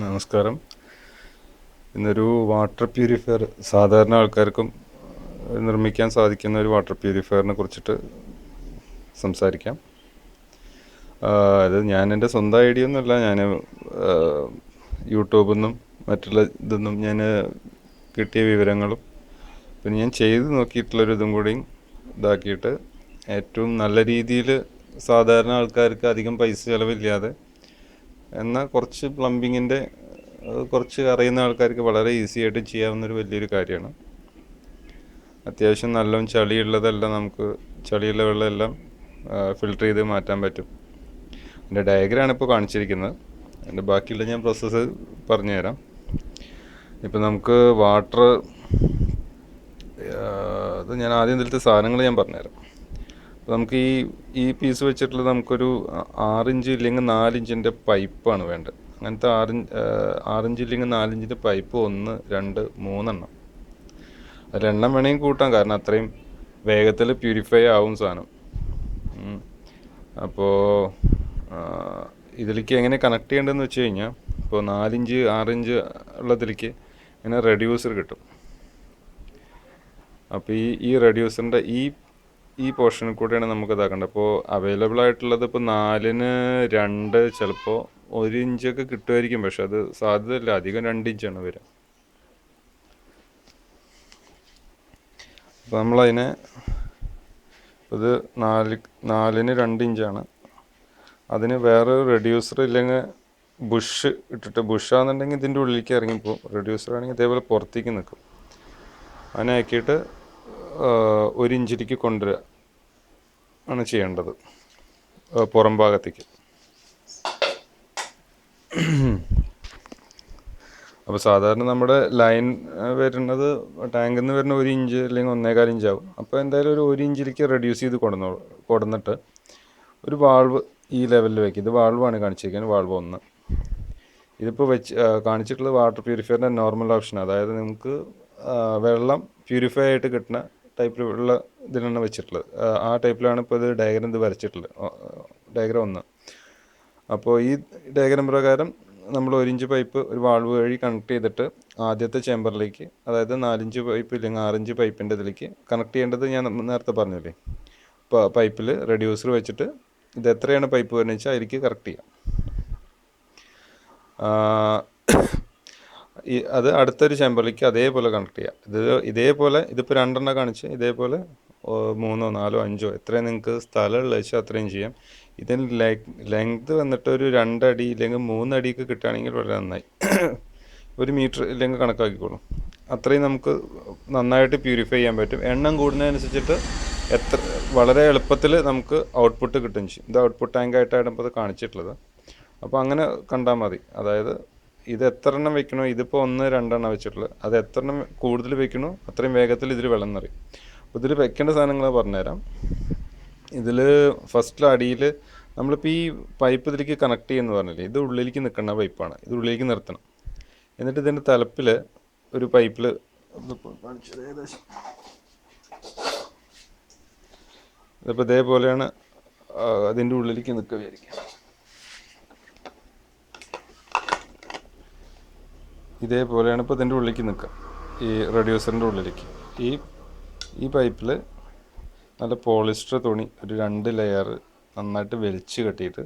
നമസ്കാരം. ഇന്നൊരു water purifier സാധാരണ ആൾക്കാർക്കും നിർമ്മിക്കാൻ സാധിക്കുന്ന ഒരു വാട്ടർ പ്യൂരിഫയറിനെ കുറിച്ചിട്ട് സംസാരിക്കാം. അത് ഞാൻ എന്റെ സ്വന്തം ഐഡിയ ഒന്നുമല്ല. ഞാൻ യൂട്യൂബിൽ നിന്നും മറ്റുള്ള ഇതൊന്നും ഞാൻ കിട്ടിയ വിവരങ്ങളും പിന്നെ ഞാൻ ചെയ്ത് നോക്കിയിട്ടുള്ളൊരു ഇതും കൂടി ഇതാക്കിയിട്ട് ഏറ്റവും നല്ല രീതിയിൽ സാധാരണ ആൾക്കാർക്ക് അധികം പൈസ ചിലവില്ലാതെ എന്നാൽ കുറച്ച് പ്ലംബിങ്ങിന്റെ കുറച്ച് അറിയുന്ന ആൾക്കാർക്ക് വളരെ ഈസി ആയിട്ട് ചെയ്യാവുന്ന ഒരു വലിയൊരു കാര്യമാണ്. അത്യാവശ്യം നല്ലോണം ചളിയുള്ളതെല്ലാം നമുക്ക് ചളിയുള്ള വെള്ളമെല്ലാം ഫിൽട്ടർ ചെയ്ത് മാറ്റാൻ പറ്റും. എന്റെ ഡയഗ്രാണ് ഇപ്പോൾ കാണിച്ചിരിക്കുന്നത്. എന്റെ ബാക്കിയുള്ള ഞാൻ പ്രോസസ്സ് പറഞ്ഞു തരാം ഇപ്പം നമുക്ക് വാട്ടർ അത് ഞാൻ ആദ്യം ഇതിലത്തെ സാധനങ്ങൾ ഞാൻ പറഞ്ഞുതരാം. നമുക്ക് ഈ ഈ പീസ് വെച്ചിട്ടുള്ള നമുക്കൊരു ആറിഞ്ച് ഇല്ലെങ്കിൽ നാലിഞ്ചിന്റെ പൈപ്പാണ് വേണ്ടത്. അങ്ങനത്തെ ആറിഞ്ച് ആറിഞ്ച് ഇല്ലെങ്കിൽ നാലിഞ്ചിന്റെ പൈപ്പ് ഒന്ന് രണ്ട് മൂന്നെണ്ണം. അതിലെണ്ണം വേണമെങ്കിൽ കൂട്ടാം കാരണം അത്രയും വേഗത്തിൽ പ്യൂരിഫൈ ആവും സാധനം. അപ്പോൾ ഇതിലേക്ക് എങ്ങനെ കണക്ട് ചെയ്യേണ്ടതെന്ന് വെച്ച് കഴിഞ്ഞാൽ ഇപ്പോൾ നാലിഞ്ച് ആറിഞ്ച് ഉള്ളതിലേക്ക് ഇങ്ങനെ റെഡ്യൂസർ കിട്ടും. അപ്പോൾ ഈ ഈ റെഡ്യൂസറിന്റെ ഈ ഈ പോർഷനിൽ കൂടെയാണ് നമുക്ക് ഇതാക്കേണ്ടത്. അപ്പോൾ അവൈലബിൾ ആയിട്ടുള്ളത് ഇപ്പോൾ നാലിന് രണ്ട് ചിലപ്പോൾ ഒരു ഇഞ്ചൊക്കെ കിട്ടുമായിരിക്കും. പക്ഷെ അത് സാധ്യതയില്ല. അധികം രണ്ട് ഇഞ്ചാണ് വരിക. അപ്പോൾ നമ്മളതിനെ ഇത് നാല് നാലിന് രണ്ട് ഇഞ്ചാണ് അതിന് വേറെ റെഡ്യൂസർ ഇല്ലെങ്കിൽ ബുഷ് ഇട്ടിട്ട് ബുഷാന്നുണ്ടെങ്കിൽ ഇതിന്റെ ഉള്ളിലേക്ക് ഇറങ്ങിപ്പോകും റെഡ്യൂസർ ആണെങ്കിൽ ഇതേപോലെ പുറത്തേക്ക് നിൽക്കും. അതിനെ ആക്കിയിട്ട് ആ, ഒരു ഇഞ്ചിലേക്ക് കൊണ്ടുവരിക ആണ് ചെയ്യേണ്ടത്. പുറം ഭാഗത്തേക്ക്. അപ്പോൾ സാധാരണ നമ്മുടെ ലൈൻ വരുന്നത് ടാങ്കിൽ നിന്ന് വരുന്ന ഒരു ഇഞ്ച് അല്ലെങ്കിൽ ഒന്നേകാൽ ഇഞ്ച് ആവും അപ്പോൾ എന്തായാലും ഒരു ഒരു ഇഞ്ചിലേക്ക് റെഡ്യൂസ് ചെയ്ത് കൊടുന്നോ കൊടുന്നിട്ട് ഒരു വാൾവ് ഈ ലെവലിൽ വെക്കും ഇത് വാൾവാണ് കാണിച്ചിരിക്കുന്നത് വാൾവ് ഒന്ന്. ഇതിപ്പോൾ വെച്ച് കാണിച്ചിട്ടുള്ള കാണിച്ചിട്ടുള്ളത് വാട്ടർ പ്യൂരിഫയറിന്റെ നോർമൽ ഓപ്ഷൻ അതായത് നമുക്ക് വെള്ളം പ്യൂരിഫൈ ആയിട്ട് കിട്ടുന്ന ടൈപ്പിലുള്ള ഇതിലാണ് വെച്ചിട്ടുള്ളത്. ആ, ടൈപ്പിലാണ് ഇപ്പോൾ ഇത് ഡയഗ്രം ഇത് വരച്ചിട്ടുള്ളത്. ഡയഗ്രം ഒന്ന്. അപ്പോൾ ഈ ഡയഗ്രം പ്രകാരം നമ്മൾ ഒരു ഇഞ്ച് പൈപ്പ് ഒരു വാൾവ് വഴി കണക്ട് ചെയ്തിട്ട് ആദ്യത്തെ ചേമ്പറിലേക്ക് അതായത് നാലിഞ്ച് പൈപ്പ് ഇല്ലെങ്കിൽ ആറിഞ്ച് പൈപ്പിന്റെ ഇതിലേക്ക് കണക്ട് ചെയ്യേണ്ടത് ഞാൻ നേരത്തെ പറഞ്ഞില്ലേ? ഇപ്പോൾ പൈപ്പിൽ റെഡ്യൂസർ വെച്ചിട്ട് ഇത് എത്രയാണ് പൈപ്പ് വരുന്നത് വെച്ചാൽ അതിലേക്ക് കറക്റ്റ് ചെയ്യാം. ഈ അത് അടുത്തൊരു ചേമ്പറിലേക്ക് അതേപോലെ കണക്ട് ചെയ്യാം. ഇത് ഇതേപോലെ ഇതിപ്പോൾ രണ്ടെണ്ണം കാണിച്ച് ഇതേപോലെ മൂന്നോ നാലോ അഞ്ചോ എത്രയും നിങ്ങൾക്ക് സ്ഥലമുള്ള വെച്ചാൽ അത്രയും ചെയ്യാം. ഇതിന് ലെങ്ത് വന്നിട്ട് ഒരു രണ്ടടി ഇല്ലെങ്കിൽ മൂന്നടിയൊക്കെ കിട്ടുകയാണെങ്കിൽ വളരെ നന്നായി. ഒരു മീറ്റർ ഇല്ലെങ്കിൽ കണക്കാക്കിക്കോളും. അത്രയും നമുക്ക് നന്നായിട്ട് പ്യൂരിഫൈ ചെയ്യാൻ പറ്റും. എണ്ണം കൂടുന്നതനുസരിച്ചിട്ട് എത്ര വളരെ എളുപ്പത്തിൽ നമുക്ക് ഔട്ട്പുട്ട് കിട്ടും ചെയ്യും. ഇത് ഔട്ട്പുട്ട് ടാങ്ക് ആയിട്ടാണ് ഇപ്പോൾ അത് കാണിച്ചിട്ടുള്ളത്. അപ്പോൾ അങ്ങനെ കണ്ടാൽ മതി. അതായത് ഇത് എത്ര എണ്ണം വെക്കണോ? ഇതിപ്പോൾ ഒന്ന് രണ്ടെണ്ണം വെച്ചിട്ടുള്ളത് അത് എത്ര എണ്ണം കൂടുതൽ വെക്കണോ? അത്രയും വേഗത്തിൽ ഇതിൽ വെള്ളം നിറയും. അപ്പോൾ ഇതിൽ വെക്കേണ്ട സാധനങ്ങൾ പറഞ്ഞുതരാം. ഇതിൽ ഫസ്റ്റിൽ അടിയിൽ നമ്മളിപ്പോൾ ഈ പൈപ്പ് ഇതിലേക്ക് കണക്ട് ചെയ്യുമെന്ന് പറഞ്ഞില്ലേ? ഇത് ഉള്ളിലേക്ക് നിൽക്കുന്ന പൈപ്പാണ് ഇത് ഉള്ളിലേക്ക് നിർത്തണം. എന്നിട്ട് ഇതിന്റെ തലപ്പിൽ ഒരു പൈപ്പിൽ ഇതിപ്പോൾ ഇതേപോലെയാണ് അതിന്റെ ഉള്ളിലേക്ക് നിൽക്കുക ഇതേപോലെയാണ് ഇപ്പോൾ ഇതിന്റെ ഉള്ളിലേക്ക് നിൽക്കുക. ഈ റെഡ്യൂസറിന്റെ ഉള്ളിലേക്ക്. ഈ ഈ പൈപ്പിൽ നല്ല പോളിസ്റ്റർ തുണി ഒരു രണ്ട് ലെയർ നന്നായിട്ട് വലിച്ച് കെട്ടിയിട്ട്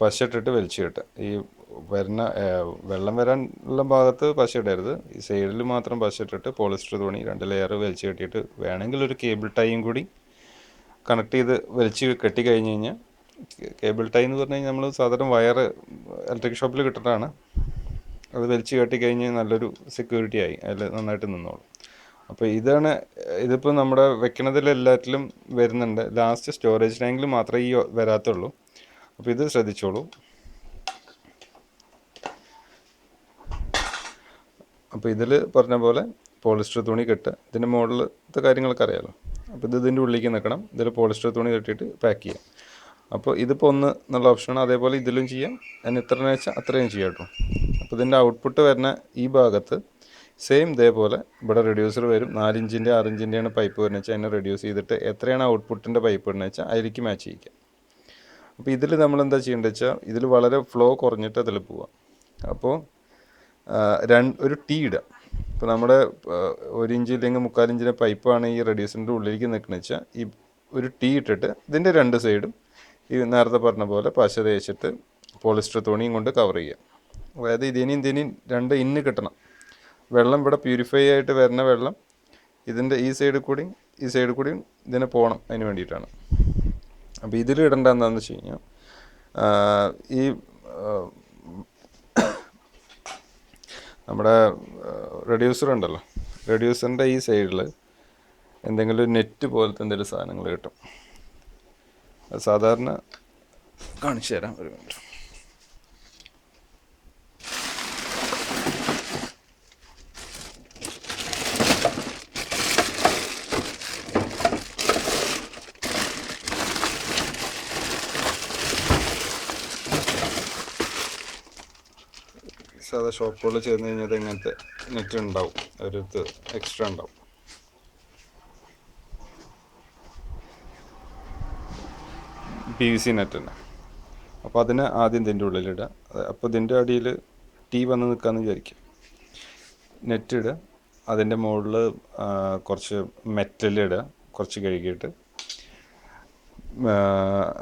പശ ഇട്ടിട്ട് വലിച്ച് കെട്ടുക. ഈ വരുന്ന വെള്ളം വരാനുള്ള ഭാഗത്ത് പശ ഇടരുത്. ഈ സൈഡിൽ മാത്രം പശ ഇട്ടിട്ട് പോളിസ്റ്റർ തുണി രണ്ട് ലെയർ വലിച്ചു കെട്ടിയിട്ട് വേണമെങ്കിൽ ഒരു കേബിൾ ടൈയും കൂടി കണക്ട് ചെയ്ത് വലിച്ച് കെട്ടി കഴിഞ്ഞ് കഴിഞ്ഞാൽ കേബിൾ ടൈ എന്ന് പറഞ്ഞു കഴിഞ്ഞാൽ നമ്മൾ സാധാരണ വയർ ഇലക്ട്രിക് ഷോപ്പിൽ കിട്ടുന്നതാണ്. അത് വലിച്ചു കെട്ടി കഴിഞ്ഞ് നല്ലൊരു സെക്യൂരിറ്റി ആയി. അതിൽ നന്നായിട്ട് നിന്നോളും. അപ്പോൾ ഇതാണ് ഇതിപ്പോൾ നമ്മുടെ വെക്കണതിൽ എല്ലാറ്റിലും വരുന്നുണ്ട്. ലാസ്റ്റ് സ്റ്റോറേജ് ടാങ്കിൽ മാത്രമേ ഈ വരാത്തുള്ളൂ. അപ്പോൾ ഇത് ശ്രദ്ധിച്ചോളൂ. അപ്പോൾ ഇതിൽ പറഞ്ഞ പോലെ പോളിസ്റ്റർ തുണി കെട്ടുക ഇതിന്റെ മുകളിലത്തെ കാര്യങ്ങളൊക്കെ അറിയാമല്ലോ അപ്പോൾ ഇത് ഇതിന്റെ ഉള്ളിലേക്ക് നിൽക്കണം ഇതിൽ പോളിസ്റ്റർ തുണി കെട്ടിയിട്ട് പാക്ക് ചെയ്യാം. അപ്പോൾ ഇതിപ്പോൾ ഒന്ന് എന്നുള്ള ഓപ്ഷനാണ് അതേപോലെ ഇതിലും ചെയ്യാം. അതിന് എത്ര വെച്ചാൽ അത്രയും ചെയ്യാം കേട്ടോ. അപ്പോൾ ഇതിന്റെ ഔട്ട്പുട്ട് വരുന്ന ഈ ഭാഗത്ത് സെയിം ഇതേപോലെ ഇവിടെ റെഡ്യൂസർ വരും. നാലിഞ്ചിന്റെ ആറിഞ്ചിന്റെയാണ് പൈപ്പ് വരുന്നത് വെച്ചാൽ അതിനെ റെഡ്യൂസ് ചെയ്തിട്ട് എത്രയാണ് ഔട്ട്പുട്ടിന്റെ പൈപ്പ് വരുന്നത് വെച്ചാൽ അതിലേക്ക് മാച്ച് ചെയ്യിക്കാം. അപ്പോൾ ഇതിൽ നമ്മൾ എന്താ ചെയ്യേണ്ടത് വെച്ചാൽ ഇതിൽ വളരെ ഫ്ലോ കുറഞ്ഞിട്ട് അതിൽ പോവാം അപ്പോൾ രണ്ട് ഒരു ടീ ഇടുക. ഇപ്പോൾ നമ്മുടെ ഒരു ഇഞ്ച് ഇല്ലെങ്കിൽ മുക്കാലിഞ്ചിന്റെ പൈപ്പാണ് ഈ റെഡ്യൂസറിന്റെ ഉള്ളിലേക്ക് നിൽക്കുന്നത് വെച്ചാൽ ഈ ഒരു ടീ ഇട്ടിട്ട് ഇതിന്റെ രണ്ട് സൈഡും ഈ നേരത്തെ പറഞ്ഞ പോലെ പശ തേച്ചിട്ട് പോളിസ്റ്റർ തുണിയും കൊണ്ട് കവർ ചെയ്യുക. അതായത് ഇതിനും ഇതിനും രണ്ട് ഇന്ന് കിട്ടണം. വെള്ളം ഇവിടെ പ്യൂരിഫൈ ആയിട്ട് വരുന്ന വെള്ളം ഇതിന്റെ ഈ സൈഡിൽ കൂടി ഈ സൈഡിൽ കൂടി ഇതിനെ പോകണം അതിന് വേണ്ടിയിട്ടാണ്. അപ്പോൾ ഇതിൽ ഇടേണ്ട എന്താണെന്ന് വെച്ച് കഴിഞ്ഞാൽ ഈ നമ്മുടെ റെഡ്യൂസർ ഉണ്ടല്ലോ. റെഡ്യൂസറിന്റെ ഈ സൈഡിൽ എന്തെങ്കിലും നെറ്റ് പോലത്തെ എന്തെങ്കിലും സാധനങ്ങൾ കിട്ടും. സാധാരണ കാണിച്ചു തരാം ഒരു മിനിറ്റ്. സാധാ ഷോപ്പുകളിൽ ചെന്ന് കഴിഞ്ഞാൽ ഇങ്ങനത്തെ നെറ്റ് ഉണ്ടാവും ഒരു എക്സ്ട്രാ ഉണ്ടാവും പി വി സി നെറ്റ് തന്നെ. അപ്പോൾ അതിനെ ആദ്യം ഇതിന്റെ ഉള്ളിലിടുക അപ്പോൾ ഇതിന്റെ അടിയിൽ ടീ വന്ന് നിൽക്കാമെന്ന് വിചാരിക്കും. നെറ്റ് ഇടുക അതിന്റെ മുകളിൽ കുറച്ച് മെറ്റൽ ഇടുക കുറച്ച് കഴുകിയിട്ട്.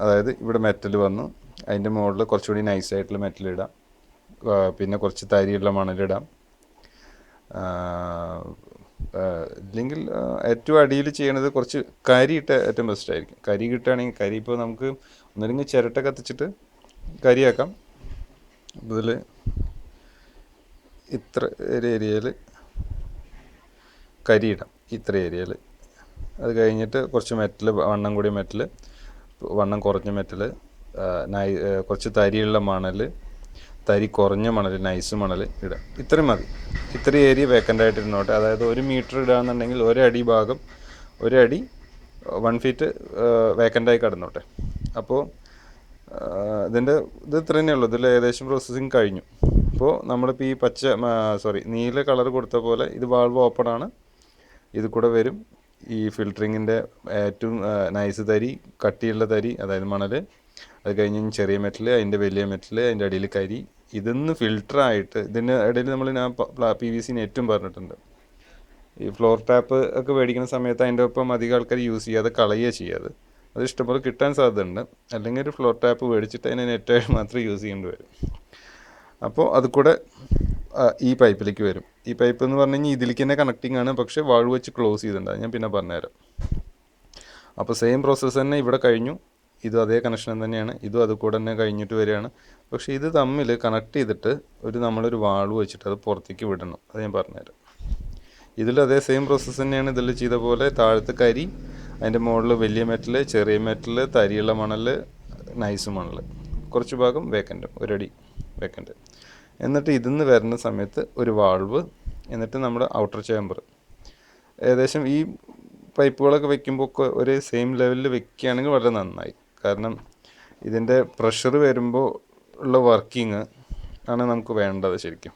അതായത് ഇവിടെ മെറ്റൽ വന്നു. അതിന്റെ മുകളിൽ കുറച്ചുകൂടി നൈസായിട്ടുള്ള ആ, പിന്നെ കുറച്ച് തരിയുള്ള മണലിടാം. അല്ലെങ്കിൽ ഏറ്റവും അടിയിൽ ചെയ്യണത് കുറച്ച് കരി ഇട്ട ഏറ്റവും ബെസ്റ്റ് ആയിരിക്കും. കരി കിട്ടുകയാണെങ്കിൽ കരി ഇപ്പോൾ നമുക്ക് ഒന്നല്ലെങ്കിൽ ചിരട്ട കത്തിച്ചിട്ട് കരിയാക്കാം. ഇതിൽ ഇത്ര ഒരു ഏരിയയിൽ കരിയിടാം ഇത്ര ഏരിയയിൽ. അത് കഴിഞ്ഞിട്ട് കുറച്ച് മെറ്റൽ വണ്ണം കൂടിയ മെറ്റൽ വണ്ണം കുറഞ്ഞ മെറ്റൽ കുറച്ച് തരിയുള്ള മണൽ തരി കുറഞ്ഞ മണൽ നൈസ് മണൽ ഇടുക ഇത്രയും മതി. ഇത്രയും ഏരിയ വേക്കന്റ് ആയിട്ട് ഇരുന്നോട്ടെ അതായത് ഒരു മീറ്റർ ഇടുകയാണെന്നുണ്ടെങ്കിൽ ഒരടി ഭാഗം ഒരടി വൺ ഫീറ്റ് വേക്കന്റായി കിടന്നോട്ടെ. അപ്പോൾ ഇതിന്റെ ഇത് ഇത്ര തന്നെയുള്ളൂ ഇതിൽ ഏകദേശം പ്രോസസ്സിങ് കഴിഞ്ഞു. അപ്പോൾ നമ്മളിപ്പോൾ ഈ പച്ച സോറി നീല കളർ കൊടുത്ത പോലെ ഇത് വാൾവ് ഓപ്പൺ ആണ്. ഇത് കൂടെ വരും. ഈ ഫിൽറ്ററിങ്ങിന്റെ ഏറ്റവും നൈസ് തരി കട്ടിയുള്ള തരി അതായത് മണൽ അത് കഴിഞ്ഞ് ചെറിയ മെറ്റൽ അതിന്റെ വലിയ മെറ്റൽ അതിന്റെ അടിയിൽ കരി. ഇതിന്ന് ഫിൽറ്ററായിട്ട് ഇതിന്റെ ഇടയിൽ നമ്മൾ ഞാൻ പി വി സി നെറ്റും പറഞ്ഞിട്ടുണ്ട്. ഈ ഫ്ലോർ ടാപ്പ് ഒക്കെ മേടിക്കുന്ന സമയത്ത് അതിന്റെ ഒപ്പം അധികം ആൾക്കാർ യൂസ് ചെയ്യാതെ കളയുക ചെയ്യാതെ അത് ഇഷ്ടംപോലെ കിട്ടാൻ സാധ്യതയുണ്ട്. അല്ലെങ്കിൽ ഒരു ഫ്ലോർ ടാപ്പ് മേടിച്ചിട്ട് അതിനെ നെറ്റായിട്ട് മാത്രം യൂസ് ചെയ്യേണ്ടി വരും. അപ്പോൾ അത് കൂടെ ഈ പൈപ്പിലേക്ക് വരും. ഈ പൈപ്പ് എന്ന് പറഞ്ഞു കഴിഞ്ഞാൽ ഇതിലേക്ക് തന്നെ കണക്റ്റിംഗ് ആണ്. പക്ഷേ വാഴ് വെച്ച് ക്ലോസ് ചെയ്തിട്ടുണ്ട്. ഞാൻ പിന്നെ പറഞ്ഞുതരാം. അപ്പോൾ സെയിം പ്രോസസ്സ് തന്നെ ഇവിടെ കഴിഞ്ഞു. ഇതും അതേ കണക്ഷൻ തന്നെയാണ്. ഇതും അത് കൂടെ തന്നെ കഴിഞ്ഞിട്ട് വരികയാണ്. പക്ഷേ ഇത് തമ്മിൽ കണക്ട് ചെയ്തിട്ട് ഒരു നമ്മളൊരു വാൾവ് വെച്ചിട്ട് അത് പുറത്തേക്ക് വിടണം. അത് ഞാൻ പറഞ്ഞുതരാം. ഇതിൽ അതേ സെയിം പ്രോസസ്സ് തന്നെയാണ് ഇതിൽ ചെയ്ത പോലെ താഴത്തെ കരി അതിന്റെ മുകളിൽ വലിയ മെറ്റൽ ചെറിയ മെറ്റൽ തരിയുള്ള മണൽ നൈസ് മണൽ കുറച്ച് ഭാഗം വേക്കന്റും ഒരടി വേക്കന്റ് എന്നിട്ട് ഇതിന്ന് വരുന്ന സമയത്ത് ഒരു വാൾവ് എന്നിട്ട് നമ്മുടെ ഔട്ടർ ചേമ്പർ ഏകദേശം ഈ പൈപ്പുകളൊക്കെ വെക്കുമ്പോൾ ഒക്കെ ഒരേ സെയിം ലെവലിൽ വെക്കുകയാണെങ്കിൽ വളരെ നന്നായി. കാരണം ഇതിന്റെ പ്രഷർ വരുമ്പോൾ ഉള്ള വർക്കിംഗ് ആണ് നമുക്ക് വേണ്ടത് ശരിക്കും.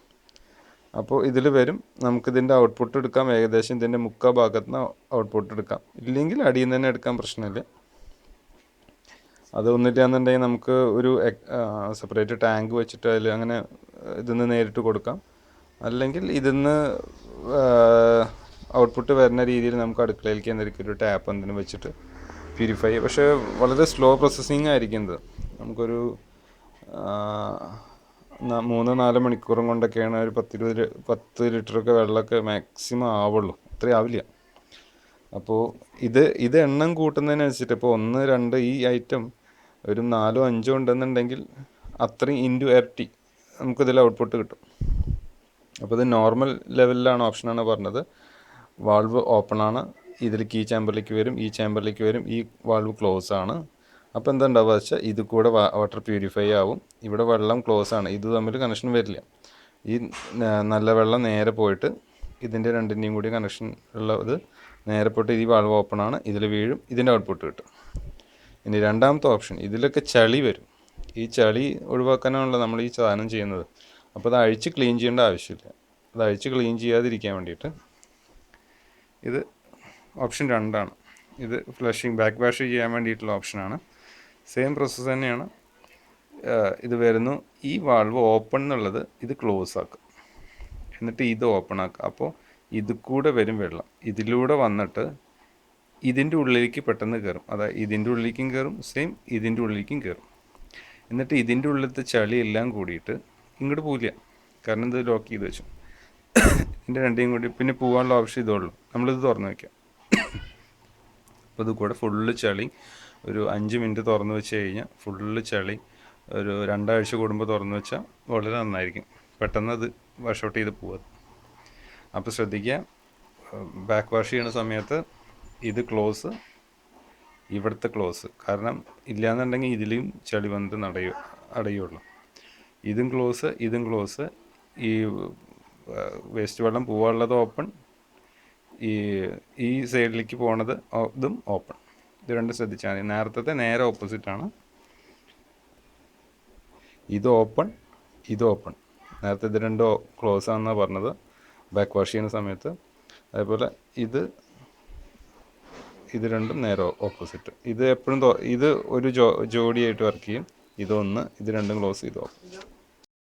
അപ്പോൾ ഇതിൽ വരും നമുക്കിതിന്റെ ഔട്ട്പുട്ട് എടുക്കാം ഏകദേശം ഇതിന്റെ മുക്കാ ഭാഗത്ത് നിന്ന് ഔട്ട്പുട്ട് എടുക്കാം. ഇല്ലെങ്കിൽ അടിയിൽ നിന്ന് തന്നെ എടുക്കാൻ പ്രശ്നമില്ല. അതൊന്നില്ലാന്നുണ്ടെങ്കിൽ നമുക്ക് ഒരു സെപ്പറേറ്റ് ടാങ്ക് വെച്ചിട്ട് അതിൽ അങ്ങനെ ഇതിന്ന് നേരിട്ട് കൊടുക്കാം. അല്ലെങ്കിൽ ഇതിന്ന് ഔട്ട്പുട്ട് വരുന്ന രീതിയിൽ നമുക്ക് അടുക്കളയിലേക്ക് എന്തെങ്കിലും ഒരു ടാപ്പ് എന്തെങ്കിലും വെച്ചിട്ട് പ്യൂരിഫൈ പക്ഷേ വളരെ സ്ലോ പ്രോസസ്സിങ് ആയിരിക്കും ഇത്. നമുക്കൊരു മൂന്ന് നാല് മണിക്കൂറും കൊണ്ടൊക്കെയാണ് ഒരു പത്തിരുപത് പത്ത് ലിറ്ററൊക്കെ വെള്ളമൊക്കെ മാക്സിമം ആവുള്ളൂ. അത്രയും ആവില്ല. അപ്പോൾ ഇത് ഇത് എണ്ണം കൂട്ടുന്നതിനനുസരിച്ചിട്ട് ഇപ്പോൾ ഒന്ന് രണ്ട് ഈ ഐറ്റം ഒരു നാലോ അഞ്ചോ ഉണ്ടെന്നുണ്ടെങ്കിൽ അത്രയും ഇന്റു ഇരട്ടി നമുക്കിതിൽ ഔട്ട്പുട്ട് കിട്ടും. അപ്പോൾ ഇത് നോർമൽ ലെവലിലാണ് ഓപ്ഷനാണ് പറഞ്ഞത്. വാൾവ് ഓപ്പൺ ആണ്. ഇതിലേക്ക് ഈ ചാമ്പറിലേക്ക് വരും ഈ ചാമ്പറിലേക്ക് വരും ഈ വാൾവ് ക്ലോസ് ആണ്. അപ്പോൾ എന്താ ഉണ്ടാവുക വെച്ചാൽ ഇത് കൂടെ വാട്ടർ പ്യൂരിഫൈ ആവും. ഇവിടെ വെള്ളം ക്ലോസ് ആണ്. ഇത് തമ്മിൽ കണക്ഷൻ വരില്ല. ഈ നല്ല വെള്ളം നേരെ പോയിട്ട് ഇതിന്റെ രണ്ടിന്റെയും കൂടി കണക്ഷൻ ഉള്ള ഇത് നേരെ പോയിട്ട് ഈ വാൾവ് ഓപ്പൺ ആണ്. ഇതിൽ വീഴും ഇതിന്റെ ഔട്ട്പുട്ട് കിട്ടും. ഇനി രണ്ടാമത്തെ ഓപ്ഷൻ ഇതിലൊക്കെ ചളി വരും. ഈ ചളി ഒഴിവാക്കാനാണല്ലോ നമ്മൾ ഈ സാധനം ചെയ്യുന്നത്. അപ്പോൾ അത് അഴിച്ച് ക്ലീൻ ചെയ്യേണ്ട ആവശ്യമില്ല. അത് അഴിച്ച് ക്ലീൻ ചെയ്യാതിരിക്കാൻ വേണ്ടിയിട്ട് ഇത് ഓപ്ഷൻ രണ്ടാണ്. ഇത് ഫ്ലഷിങ് ബാക്ക് വാഷ് ചെയ്യാൻ വേണ്ടിയിട്ടുള്ള ഓപ്ഷനാണ്. സെയിം പ്രോസസ്സ് തന്നെയാണ്. ഇത് വരുന്നു. ഈ വാൾവ് ഓപ്പൺ എന്നുള്ളത് ഇത് ക്ലോസ് ആക്കും. എന്നിട്ട് ഇത് ഓപ്പൺ ആക്കുക അപ്പോൾ ഇത് കൂടെ വരും വെള്ളം. ഇതിലൂടെ വന്നിട്ട് ഇതിന്റെ ഉള്ളിലേക്ക് പെട്ടെന്ന് കയറും. അതായത് ഇതിന്റെ ഉള്ളിലേക്കും കയറും. സെയിം ഇതിന്റെ ഉള്ളിലേക്കും കയറും. എന്നിട്ട് ഇതിന്റെ ഉള്ളിലത്തെ ചളി എല്ലാം കൂടിയിട്ട് ഇങ്ങോട്ട് പോവില്ല കാരണം ഇത് ലോക്ക് ചെയ്ത് വെച്ചു. ഇതിന്റെ രണ്ടേയും കൂടി പിന്നെ പോകാനുള്ള ഓപ്ഷൻ ഇതേ ഉള്ളൂ. നമ്മളിത് തുറന്ന് വയ്ക്കാം അപ്പോൾ ഇത് കൂടെ ഫുള്ള് ചളി. ഒരു അഞ്ച് മിനിറ്റ് തുറന്ന് വെച്ച് കഴിഞ്ഞാൽ ഫുള്ള് ചളി. ഒരു രണ്ടാഴ്ച കൂടുമ്പോൾ തുറന്ന് വെച്ചാൽ വളരെ നന്നായിരിക്കും. പെട്ടെന്ന് അത് വാഷ് ഔട്ട് ചെയ്ത് പോവാം. അപ്പോൾ ശ്രദ്ധിക്കുക ബാക്ക് വാഷ് ചെയ്യുന്ന സമയത്ത് ഇത് ക്ലോസ് ഇവിടുത്തെ ക്ലോസ് കാരണം ഇല്ലയെന്നുണ്ടെങ്കിൽ ഇതിലും ചളി വന്നിട്ട് നടയു അടയുള്ളൂ. ഇതും ക്ലോസ് ഇതും ക്ലോസ് ഈ വേസ്റ്റ് വെള്ളം പോവാനുള്ളത് ഓപ്പൺ ഈ ഈ സൈഡിലേക്ക് പോണത് ഇതും ഓപ്പൺ ഇത് രണ്ടും ശ്രദ്ധിച്ചാൽ മതി. നേരത്തെ നേരെ ഓപ്പോസിറ്റാണ് ഇത് ഓപ്പൺ ഇത് ഓപ്പൺ നേരത്തെ ഇത് രണ്ടോ ക്ലോസ് ആണെന്നാണ് പറഞ്ഞത്. ബാക്ക് വാഷ് ചെയ്യുന്ന സമയത്ത്. അതേപോലെ ഇത് ഇത് രണ്ടും നേരെ ഓപ്പോസിറ്റ് ഇത് എപ്പോഴും ഇത് ഒരു ജോ ജോഡിയായിട്ട് വർക്ക് ചെയ്യും. ഇതൊന്ന് ഇത് രണ്ടും ക്ലോസ് ചെയ്ത്. ഓപ്പൺ